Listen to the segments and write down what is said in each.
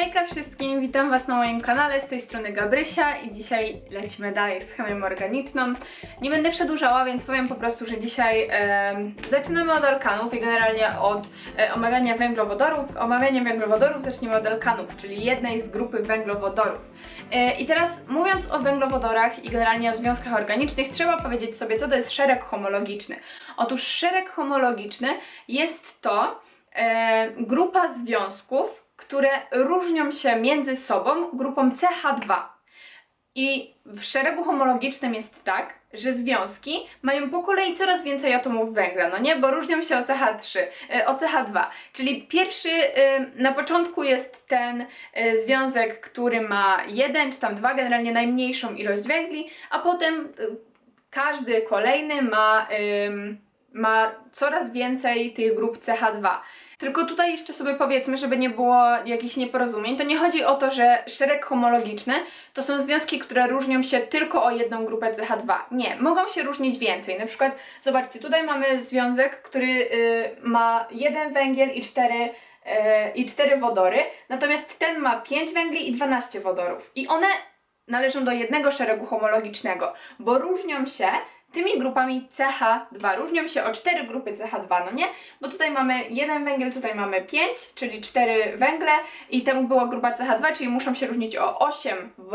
Hejka wszystkim, witam Was na moim kanale, z tej strony Gabrysia i dzisiaj lecimy dalej z chemią organiczną. Nie będę przedłużała, więc powiem po prostu, że dzisiaj em, zaczynamy od alkanów i generalnie od e, omawiania węglowodorów. Omawianie węglowodorów zaczniemy od alkanów, czyli jednej z grupy węglowodorów. E, I teraz mówiąc o węglowodorach i generalnie o związkach organicznych, trzeba powiedzieć sobie, co to jest szereg homologiczny. Otóż szereg homologiczny jest to e, grupa związków, które różnią się między sobą grupą CH2. I w szeregu homologicznym jest tak, że związki mają po kolei coraz więcej atomów węgla, no nie? Bo różnią się o CH3, e, o CH2. Czyli pierwszy e, na początku jest ten e, związek, który ma jeden czy tam dwa, generalnie najmniejszą ilość węgli, a potem każdy kolejny ma, ma coraz więcej tych grup CH2. Tylko tutaj jeszcze sobie powiedzmy, żeby nie było jakichś nieporozumień, to nie chodzi o to, że szereg homologiczny to są związki, które różnią się tylko o jedną grupę CH2. Nie, mogą się różnić więcej. Na przykład, zobaczcie, tutaj mamy związek, który y, ma jeden węgiel i cztery y, i cztery wodory, natomiast ten ma 5 węgli i 12 wodorów. I one należą do jednego szeregu homologicznego, bo różnią się tymi grupami CH2. Różnią się o cztery grupy CH2, no nie? Bo tutaj mamy jeden węgiel, tutaj mamy 5, czyli cztery węgle i temu była grupa CH2, czyli muszą się różnić o 8 w,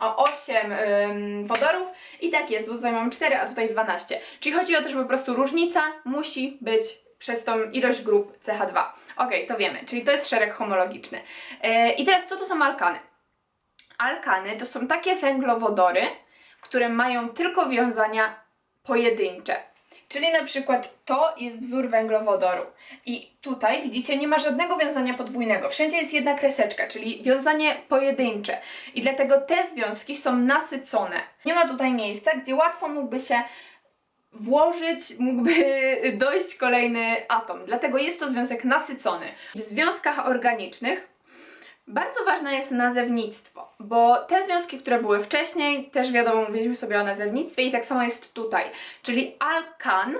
o 8 ym, wodorów i tak jest, bo tutaj mamy 4, a tutaj 12. Czyli chodzi o to, że po prostu różnica musi być przez tą ilość grup CH2. Ok, to wiemy, czyli to jest szereg homologiczny. Yy, I teraz co to są alkany? Alkany to są takie węglowodory, które mają tylko wiązania pojedyncze. Czyli na przykład to jest wzór węglowodoru. I tutaj widzicie, nie ma żadnego wiązania podwójnego. Wszędzie jest jedna kreseczka, czyli wiązanie pojedyncze. I dlatego te związki są nasycone. Nie ma tutaj miejsca, gdzie łatwo mógłby się włożyć, mógłby dojść kolejny atom. Dlatego jest to związek nasycony. W związkach organicznych bardzo ważne jest nazewnictwo, bo te związki, które były wcześniej, też wiadomo, mówiliśmy sobie o nazewnictwie i tak samo jest tutaj. Czyli alkan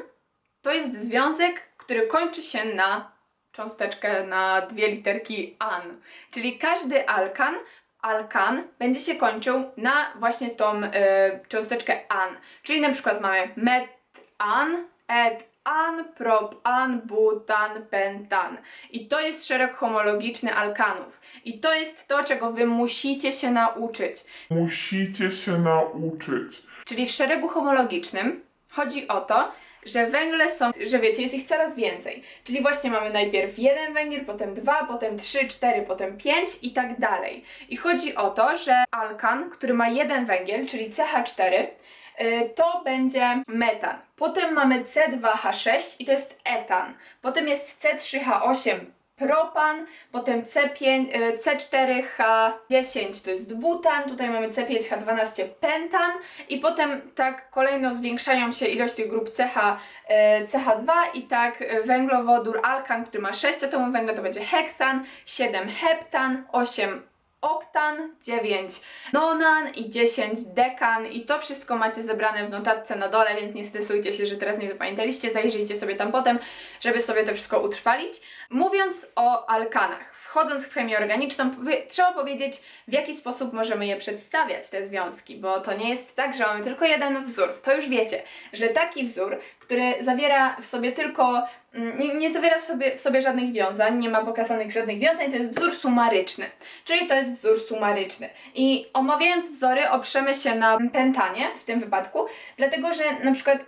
to jest związek, który kończy się na cząsteczkę, na dwie literki an. Czyli każdy alkan, alkan będzie się kończył na właśnie tą y, cząsteczkę an. Czyli na przykład mamy metan, et an, propan, butan, pentan. I to jest szereg homologiczny alkanów. I to jest to, czego wy musicie się nauczyć. Musicie się nauczyć. Czyli w szeregu homologicznym chodzi o to, że węgle są, że wiecie, jest ich coraz więcej. Czyli właśnie mamy najpierw jeden węgiel, potem dwa, potem trzy, cztery, potem pięć i tak dalej. I chodzi o to, że alkan, który ma jeden węgiel, czyli CH4, y, to będzie metan. Potem mamy C2H6 i to jest etan. Potem jest C3H8 propan, potem C5, y, C4H10 to jest butan, tutaj mamy C5H12 pentan i potem tak kolejno zwiększają się ilość tych grup CH, y, CH2 i tak y, węglowodór alkan, który ma 6 atomów węgla to będzie heksan, 7 heptan, 8 oktan, 9 nonan i 10 dekan. I to wszystko macie zebrane w notatce na dole, więc nie stresujcie się, że teraz nie zapamiętaliście, zajrzyjcie sobie tam potem, żeby sobie to wszystko utrwalić. Mówiąc o alkanach, wchodząc w chemię organiczną, trzeba powiedzieć, w jaki sposób możemy je przedstawiać, te związki, bo to nie jest tak, że mamy tylko jeden wzór. To już wiecie, że taki wzór, który zawiera w sobie tylko, mm, nie, nie zawiera w sobie, w sobie żadnych wiązań, nie ma pokazanych żadnych wiązań, to jest wzór sumaryczny, czyli to jest wzór sumaryczny. I omawiając wzory, oprzemy się na pentanie w tym wypadku, dlatego że na przykład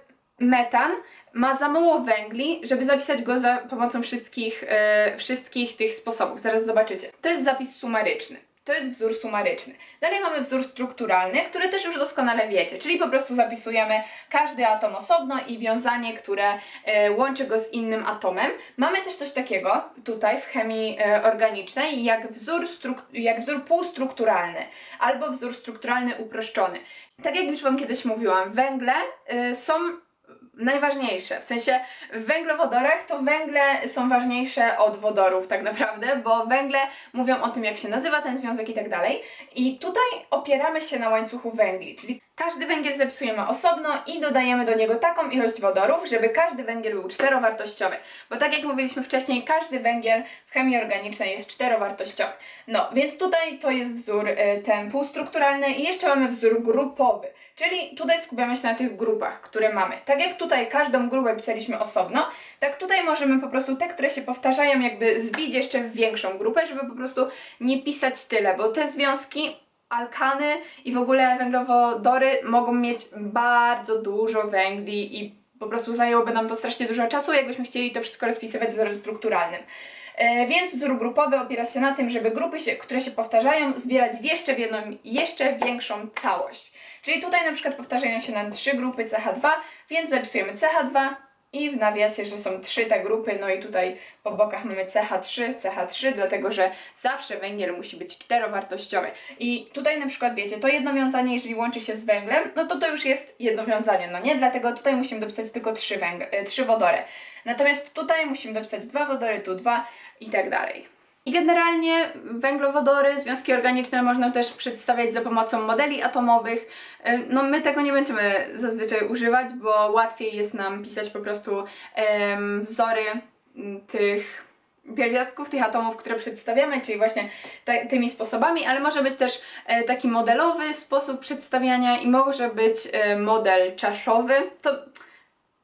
metan ma za mało węgli, żeby zapisać go za pomocą wszystkich, e, wszystkich tych sposobów. Zaraz zobaczycie. To jest zapis sumaryczny. To jest wzór sumaryczny. Dalej mamy wzór strukturalny, który też już doskonale wiecie, czyli po prostu zapisujemy każdy atom osobno i wiązanie, które e, łączy go z innym atomem. Mamy też coś takiego tutaj w chemii e, organicznej, jak wzór, jak wzór półstrukturalny albo wzór strukturalny uproszczony. Tak jak już Wam kiedyś mówiłam, węgle e, są najważniejsze. W sensie w węglowodorach to węgle są ważniejsze od wodorów tak naprawdę, bo węgle mówią o tym, jak się nazywa ten związek i tak dalej. I tutaj opieramy się na łańcuchu węgli, czyli Każdy węgiel zapisujemy osobno i dodajemy do niego taką ilość wodorów, żeby każdy węgiel był czterowartościowy. Bo tak jak mówiliśmy wcześniej, każdy węgiel w chemii organicznej jest czterowartościowy. No, więc tutaj to jest wzór y, ten półstrukturalny i jeszcze mamy wzór grupowy. Czyli tutaj skupiamy się na tych grupach, które mamy. Tak jak tutaj każdą grupę pisaliśmy osobno, tak tutaj możemy po prostu te, które się powtarzają, jakby zbić jeszcze w większą grupę, żeby po prostu nie pisać tyle, bo te związki alkany i w ogóle węglowodory mogą mieć bardzo dużo węgli i po prostu zajęłoby nam to strasznie dużo czasu, jakbyśmy chcieli to wszystko rozpisywać wzorem strukturalnym. E, więc wzór grupowy opiera się na tym, żeby grupy, się, które się powtarzają, zbierać w jeszcze w jedną, jeszcze większą całość. Czyli tutaj na przykład powtarzają się nam trzy grupy CH2, więc zapisujemy CH2 i w nawiasie, że są trzy te grupy, no i tutaj po bokach mamy CH3, CH3, dlatego że zawsze węgiel musi być czterowartościowy. I tutaj na przykład wiecie, to jedno wiązanie, jeżeli łączy się z węglem, no to to już jest jedno wiązanie, no nie? Dlatego tutaj musimy dopisać tylko trzy, węgle, e, trzy wodory. Natomiast tutaj musimy dopisać dwa wodory, tu dwa i tak dalej. I generalnie węglowodory, związki organiczne można też przedstawiać za pomocą modeli atomowych. E, No my tego nie będziemy zazwyczaj używać, bo łatwiej jest nam pisać po prostu em, wzory tych pierwiastków, tych atomów, które przedstawiamy, czyli właśnie tymi sposobami, ale może być też e, taki modelowy sposób przedstawiania i może być e, model czaszowy. To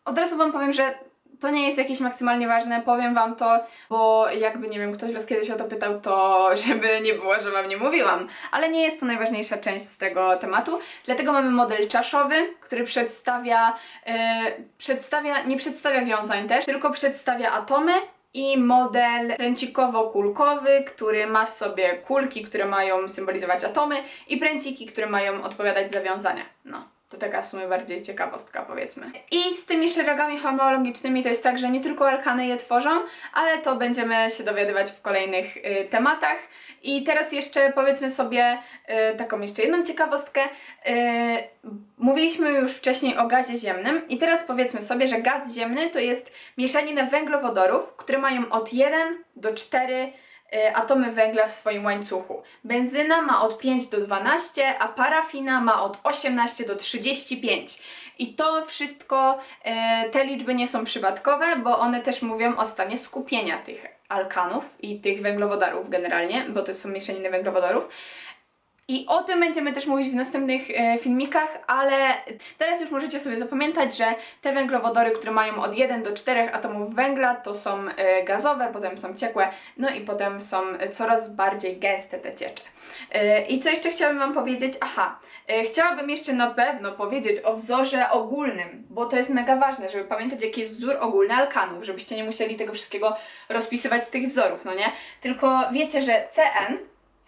od razu Wam powiem, że to nie jest jakieś maksymalnie ważne, powiem Wam to, bo jakby, nie wiem, ktoś Was kiedyś o to pytał, to żeby nie było, że Wam nie mówiłam, ale nie jest to najważniejsza część z tego tematu, dlatego mamy model czaszowy, który przedstawia, e, przedstawia, nie przedstawia wiązań też, tylko przedstawia atomy i model pręcikowo-kulkowy, który ma w sobie kulki, które mają symbolizować atomy i pręciki, które mają odpowiadać za wiązania. No. To taka w sumie bardziej ciekawostka, powiedzmy. I z tymi szeregami homologicznymi to jest tak, że nie tylko alkany je tworzą, ale to będziemy się dowiadywać w kolejnych y, tematach. I teraz jeszcze powiedzmy sobie y, taką jeszcze jedną ciekawostkę. Y, mówiliśmy już wcześniej o gazie ziemnym i teraz powiedzmy sobie, że gaz ziemny to jest mieszaninę węglowodorów, które mają od 1 do 4 y, atomy węgla w swoim łańcuchu. Benzyna ma od 5 do 12, a parafina ma od 18 do 35. I to wszystko, e, te liczby nie są przypadkowe, bo one też mówią o stanie skupienia tych alkanów i tych węglowodorów generalnie, bo to są mieszaniny węglowodorów. I o tym będziemy też mówić w następnych e, filmikach, ale teraz już możecie sobie zapamiętać, że te węglowodory, które mają od 1 do 4 atomów węgla, to są e, gazowe, potem są ciekłe, no i potem są coraz bardziej gęste te ciecze. E, I co jeszcze chciałabym Wam powiedzieć? Aha, e, chciałabym jeszcze na pewno powiedzieć o wzorze ogólnym, bo to jest mega ważne, żeby pamiętać, jaki jest wzór ogólny alkanów, żebyście nie musieli tego wszystkiego rozpisywać z tych wzorów, no nie? Tylko wiecie, że CN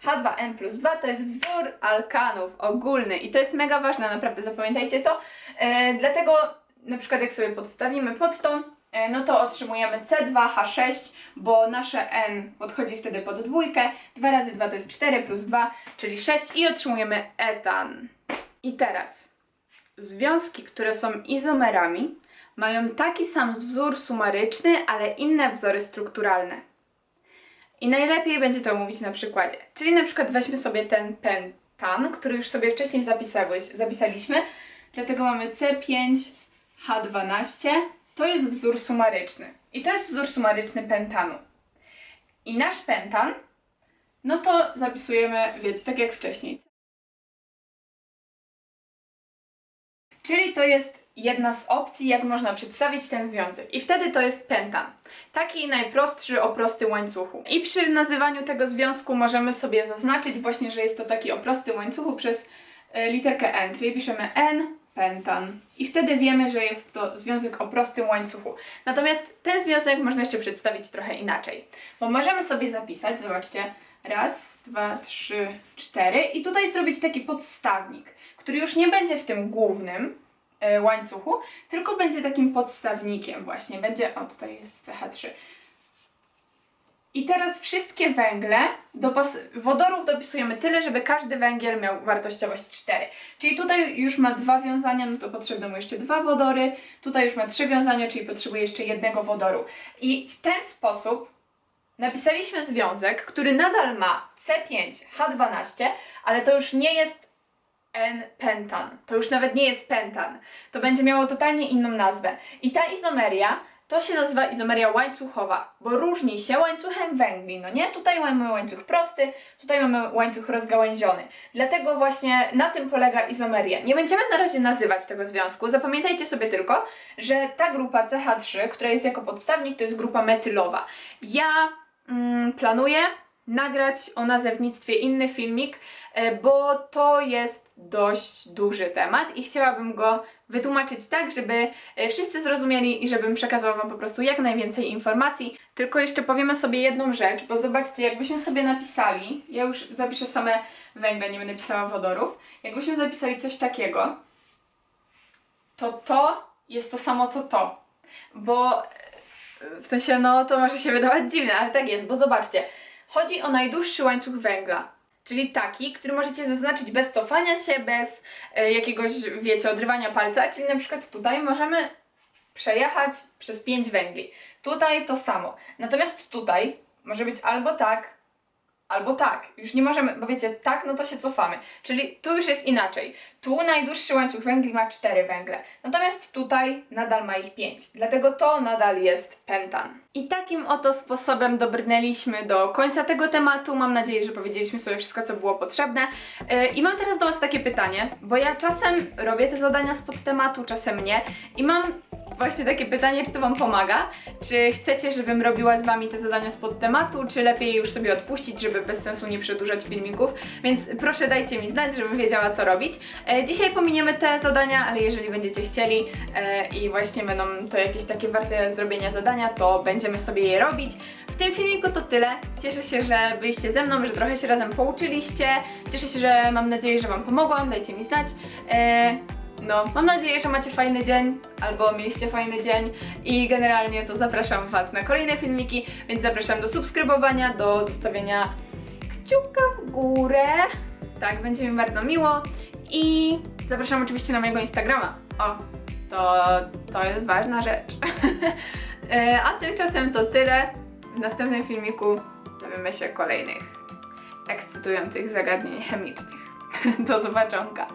H2N plus 2 to jest wzór alkanów ogólny i to jest mega ważne, naprawdę zapamiętajcie to. E, dlatego na przykład jak sobie podstawimy pod to, e, no to otrzymujemy C2H6, bo nasze N podchodzi wtedy pod dwójkę. 2 razy 2 to jest 4 plus 2, czyli 6 i otrzymujemy etan. I teraz związki, które są izomerami, mają taki sam wzór sumaryczny, ale inne wzory strukturalne. I najlepiej będzie to mówić na przykładzie. Czyli na przykład weźmy sobie ten pentan, który już sobie wcześniej zapisałeś, zapisaliśmy. Dlatego mamy C5H12. To jest wzór sumaryczny. I to jest wzór sumaryczny pentanu. I nasz pentan, no to zapisujemy, wiecie, tak jak wcześniej. Czyli to jest jedna z opcji, jak można przedstawić ten związek. I wtedy to jest pentan. Taki najprostszy o prostym łańcuchu. I przy nazywaniu tego związku możemy sobie zaznaczyć właśnie, że jest to taki o prostym łańcuchu przez e, literkę N, czyli piszemy N, pentan. I wtedy wiemy, że jest to związek o prostym łańcuchu. Natomiast ten związek można jeszcze przedstawić trochę inaczej. Bo możemy sobie zapisać, zobaczcie, raz, dwa, trzy, cztery i tutaj zrobić taki podstawnik, który już nie będzie w tym głównym, łańcuchu, tylko będzie takim podstawnikiem właśnie. Będzie, o tutaj jest CH3. I teraz wszystkie węgle, wodorów dopisujemy tyle, żeby każdy węgiel miał wartościowość 4. Czyli tutaj już ma dwa wiązania, no to potrzebne mu jeszcze dwa wodory. Tutaj już ma trzy wiązania, czyli potrzebuje jeszcze jednego wodoru. I w ten sposób napisaliśmy związek, który nadal ma C5H12, ale to już nie jest N-pentan. To już nawet nie jest pentan. To będzie miało totalnie inną nazwę. I ta izomeria to się nazywa izomeria łańcuchowa, bo różni się łańcuchem węgli, no nie? Tutaj mamy łańcuch prosty, tutaj mamy łańcuch rozgałęziony. Dlatego właśnie na tym polega izomeria. Nie będziemy na razie nazywać tego związku. Zapamiętajcie sobie tylko, że ta grupa CH3, która jest jako podstawnik, to jest grupa metylowa. Ja mm, planuję nagrać o nazewnictwie inny filmik, e, bo to jest dość duży temat i chciałabym go wytłumaczyć tak, żeby e, wszyscy zrozumieli i żebym przekazał Wam po prostu jak najwięcej informacji. Tylko jeszcze powiemy sobie jedną rzecz, bo zobaczcie, jakbyśmy sobie napisali, ja już zapiszę same węgle, nie będę pisała wodorów, jakbyśmy zapisali coś takiego, to to jest to samo co to, bo e, w sensie, no to może się wydawać dziwne, ale tak jest, bo zobaczcie, chodzi o najdłuższy łańcuch węgla. Czyli taki, który możecie zaznaczyć bez cofania się, bez e, jakiegoś, wiecie, odrywania palca. Czyli na przykład tutaj możemy przejechać przez 5 węgli. Tutaj to samo. Natomiast tutaj może być albo tak, albo tak. Już nie możemy, bo wiecie, tak, no to się cofamy. Czyli tu już jest inaczej. Tu najdłuższy łańcuch węgli ma 4 węgle. Natomiast tutaj nadal ma ich 5. Dlatego to nadal jest pentan. I takim oto sposobem dobrnęliśmy do końca tego tematu. Mam nadzieję, że powiedzieliśmy sobie wszystko, co było potrzebne. Yy, I mam teraz do Was takie pytanie, bo ja czasem robię te zadania spod tematu, czasem nie. I mam właśnie takie pytanie, czy to Wam pomaga? Czy chcecie, żebym robiła z Wami te zadania spod tematu, czy lepiej już sobie odpuścić, żeby bez sensu nie przedłużać filmików? Więc proszę dajcie mi znać, żebym wiedziała, co robić. E, dzisiaj pominiemy te zadania, ale jeżeli będziecie chcieli e, i właśnie będą to jakieś takie warte zrobienia zadania, to będziemy sobie je robić. W tym filmiku to tyle. Cieszę się, że byliście ze mną, że trochę się razem pouczyliście. Cieszę się, że mam nadzieję, że Wam pomogłam. Dajcie mi znać. E, no, mam nadzieję, że macie fajny dzień, albo mieliście fajny dzień i generalnie to zapraszam Was na kolejne filmiki, więc zapraszam do subskrybowania, do zostawienia kciuka w górę. Tak, będzie mi bardzo miło i zapraszam oczywiście na mojego Instagrama. O, to, to jest ważna rzecz. E, A tymczasem to tyle. W następnym filmiku dowiemy się kolejnych ekscytujących zagadnień chemicznych. Do zobaczonka.